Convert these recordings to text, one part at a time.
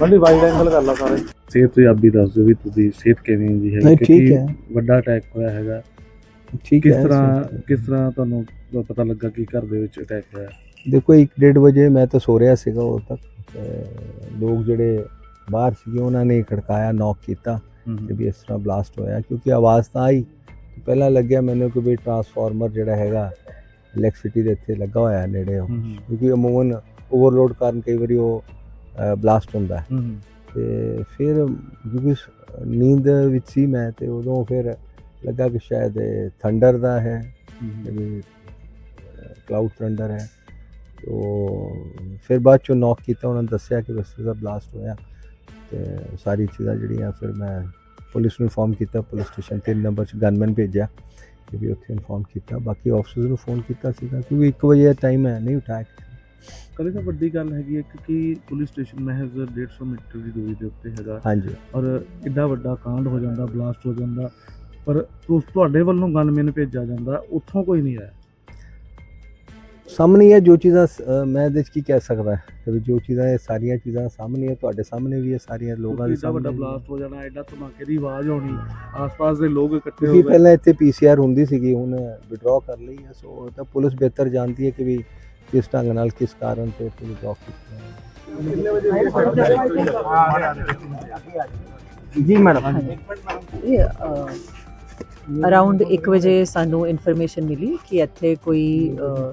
ਮੰਡੀ wide angle ਕਰ ਲਾ ਸਾਰੇ। ਸਿਹਤ ਪੰਜਾਬੀ ਦੱਸ ਦਿਓ ਵੀ ਤੁਹਾਡੀ ਸਿਹਤ ਕਿਵੇਂ ਦੀ ਹੈ ਨਹੀਂ, ਠੀਕ ਹੈ। ਵੱਡਾ ਅਟੈਕ ਹੋਇਆ ਹੈਗਾ। ਠੀਕ ਕਿਸ ਤਰ੍ਹਾਂ ਕਿਸ ਤਰ੍ਹਾਂ ਤੁਹਾਨੂੰ ਪਤਾ ਲੱਗਾ ਕਿ ਘਰ ਦੇ ਵਿੱਚ ਅਟੈਕ ਹੋਇਆ? ਦੇਖੋ 1:30 ਵਜੇ ਮੈਂ ਤਾਂ ਸੋ ਰਿਹਾ ਸੀਗਾ ਉਦੋਂ ਤੱਕ। ਤੇ ਲੋਕ ਜਿਹੜੇ ਬਾਹਰ ਸੀਗੇ ਉਹਨਾਂ ਨੇ ਖੜਕਾਇਆ ਨੌਕ ਕੀਤਾ। ਕਿ ਵੀ ਇਸ ਤਰ੍ਹਾਂ ਬਲਾਸਟ ਹੋਇਆ ਕਿਉਂਕਿ ਆਵਾਜ਼ ਤਾਂ ਆਈ। ਤੇ ਪਹਿਲਾਂ ਲੱਗਿਆ ਮੈਨੂੰ ਕਿ ਵੀ ਟਰਾਂਸਫਾਰਮਰ ਜਿਹੜਾ ਹੈਗਾ ਇਲੈਕਟ੍ਰਿਸਿਟੀ ਦੇ ਇੱਥੇ ਲੱਗਾ ਹੋਇਆ ਹੈ ਨੇੜੇ ਉਹ। ਕਿਉਂਕਿ ਅਮੂਮਨ ਓਵਰਲੋਡ ਕਾਰਨ ਕਈ ਵਾਰੀ ਉਹ ਬਲਾਸਟ ਹੁੰਦਾ ਹੈ। ਤੇ ਫਿਰ ਕਿਉਂਕਿ ਨੀਂਦ ਵਿੱਚ ਸੀ ਮੈਂ ਤੇ ਉਦੋਂ ਫਿਰ ਲੱਗਾ ਕਿ ਸ਼ਾਇਦ ਥੰਡਰ ਦਾ ਹੈ। ਜਿਵੇਂ ਕਲਾਊਡ ਥੰਡਰ ਹੈ। ਤੋ ਫਿਰ ਬਾਅਦ ਚੋਂ ਨੌਕ ਕੀਤਾ ਉਹਨਾਂ ਨੇ ਦੱਸਿਆ ਕਿ ਵੈਸੇ ਦਾ ਬਲਾਸਟ ਹੋਇਆ। ਤੇ ਸਾਰੀ ਚੀਜ਼ਾਂ ਜਿਹੜੀਆਂ ਫਿਰ ਮੈਂ ਪੁਲਿਸ ਨੂੰ ਇਨਫੋਰਮ ਕੀਤਾ ਪੁਲਿਸ ਸਟੇਸ਼ਨ 3 ਨੰਬਰ 'ਚ ਗਨਮੈਨ ਭੇਜਿਆ ਕਿ ਵੀ ਉੱਥੇ ਇਨਫੋਰਮ ਕੀਤਾ। ਬਾਕੀ ਆਫਿਸਰਸ ਨੂੰ ਫੋਨ ਕੀਤਾ ਸੀਗਾ ਕਿਉਂਕਿ 1 ਵਜੇ ਦਾ ਟਾਈਮ ਹੈ ਨਹੀਂ ਉਠਾਇਆ। ਕਦੇ ਤਾਂ ਵੱਡੀ ਗੱਲ ਹੈਗੀ ਹੈ ਕਿ ਪੁਲਿਸ ਸਟੇਸ਼ਨ ਮਹਿਜ਼ 150 ਮੀਟਰ ਦੀ ਦੂਰੀ ਦੇ ਉੱਤੇ ਹੈਗਾ। ਹਾਂਜੀ। ਔਰ ਇੱਡਾ ਵੱਡਾ ਕਾਂਡ ਹੋ ਜਾਂਦਾ ਬਲਾਸਟ ਹੋ ਜਾਂਦਾ। ਪਰ ਤੁਹਾਡੇ ਵੱਲੋਂ ਗਨਮੈਨ ਭੇਜਿਆ ਜਾਂਦਾ ਉੱਥੋਂ ਕੋਈ ਨਹੀਂ ਆਇਆ। ਸਾਹਮਣੇ ਹੀ ਜੋ ਚੀਜ਼ਾਂ ਅ, ਮੈਂ ਇਹਦੇ 'ਚ ਕੀ ਕਹਿ ਸਕਦਾ ਕਿ ਵੀ ਜੋ ਚੀਜ਼ਾਂ ਇਹ ਸਾਰੀਆਂ ਚੀਜ਼ਾਂ ਸਾਹਮਣੇ ਹੈ ਤੁਹਾਡੇ ਸਾਹਮਣੇ ਵੀ ਹੈ ਸਾਰੀਆਂ ਲੋਕਾਂ ਦੇ ਵੱਡਾ ਸਾਹਮਣੇ ਵੀ। ਬਲਾਸਟ ਹੋ ਜਾਣਾ ਐਡਾ ਧਮਾਕੇ ਦੀ ਆਵਾਜ਼ ਆਉਣੀ ਆਸ-ਪਾਸ ਦੇ ਲੋਕ ਇਕੱਠੇ ਹੋ ਕਿਉਂਕਿ ਗਏ। ਪਹਿਲਾਂ ਇੱਥੇ ਪੀਸੀਆਰ ਹੁੰਦੀ ਸੀਗੀ ਹੁਣ ਵਿਡਰਾਅ ਕਰ ਲਈ ਹੈ ਸੋ ਉਹ ਤਾਂ ਪੁਲਿਸ ਬਿਹਤਰ ਜਾਣਦੀ ਹੈ ਕਿ ਵੀ ਕਿਸ ਢੰਗ ਨਾਲ ਕਿਸ ਕਾਰਨ ਤੇ ਵਿਡਰਾਅ ਕੀਤਾ ਹੈ। ਜੀ ਮੈਡਮ ਅਰਾਊਂਡ 1 ਵਜੇ ਸਾਨੂੰ ਇਨਫੋਰਮੇਸ਼ਨ ਮਿਲੀ ਕਿ ਇੱਥੇ ਕੋਈ ਅ,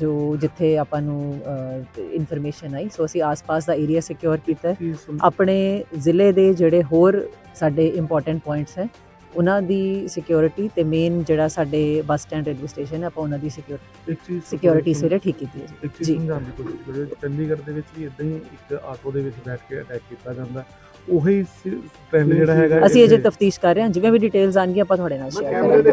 ਜੋ ਜਿੱਥੇ ਆਪਾਂ ਨੂੰ ਇਨਫੋਰਮੇਸ਼ਨ ਆਈ ਸੋ ਅਸੀਂ ਆਸ-ਪਾਸ ਦਾ ਏਰੀਆ ਸਿਕਿਉਰ ਕੀਤਾ ਆਪਣੇ ਜ਼ਿਲ੍ਹੇ ਦੇ ਜਿਹੜੇ ਹੋਰ ਸਾਡੇ ਇੰਪੋਰਟੈਂਟ ਪੁਆਇੰਟਸ ਹੈ ਉਹਨਾਂ ਦੀ ਸਿਕਿਉਰਿਟੀ ਤੇ ਮੇਨ ਜਿਹੜਾ ਸਾਡੇ ਬੱਸ ਸਟੈਂਡ ਰੇਲਵੇ ਸਟੇਸ਼ਨ ਹੈ ਆਪਾਂ ਉਹਨਾਂ ਦੀ ਸਿਕਿਉਰਿਟੀ ਸਿਕਿਉਰਿਟੀ ਸਵੇਰੇ ਠੀਕ ਕੀਤੀ ਹੈ ਇੱਕ ਚੀਜ਼ ਜੀ। ਸਮਝਾਉਣ ਦੀ ਕੋਸ਼ਿਸ਼ ਕਰਿਓ ਚੰਡੀਗੜ੍ਹ ਦੇ ਵਿੱਚ ਵੀ ਇਦਾਂ ਹੀ ਇੱਕ ਆਟੋ ਦੇ ਵਿੱਚ ਬੈਠ ਕੇ ਅਟੈਕ ਕੀਤਾ ਜਾਂਦਾ। ਉਹੀ ਟ੍ਰੈਂਡ ਜਿਹੜਾ ਹੈਗਾ ਅਸੀਂ ਅਜੇ ਤਫਤੀਸ਼ ਕਰ ਰਹੇ ਹਾਂ ਜਿਵੇਂ ਵੀ ਡਿਟੇਲਸ ਆਣਗੀਆਂ ਆਪਾਂ ਤੁਹਾਡੇ ਨਾਲ ਸ਼ੇਅਰ ਕਰਾਂਗੇ।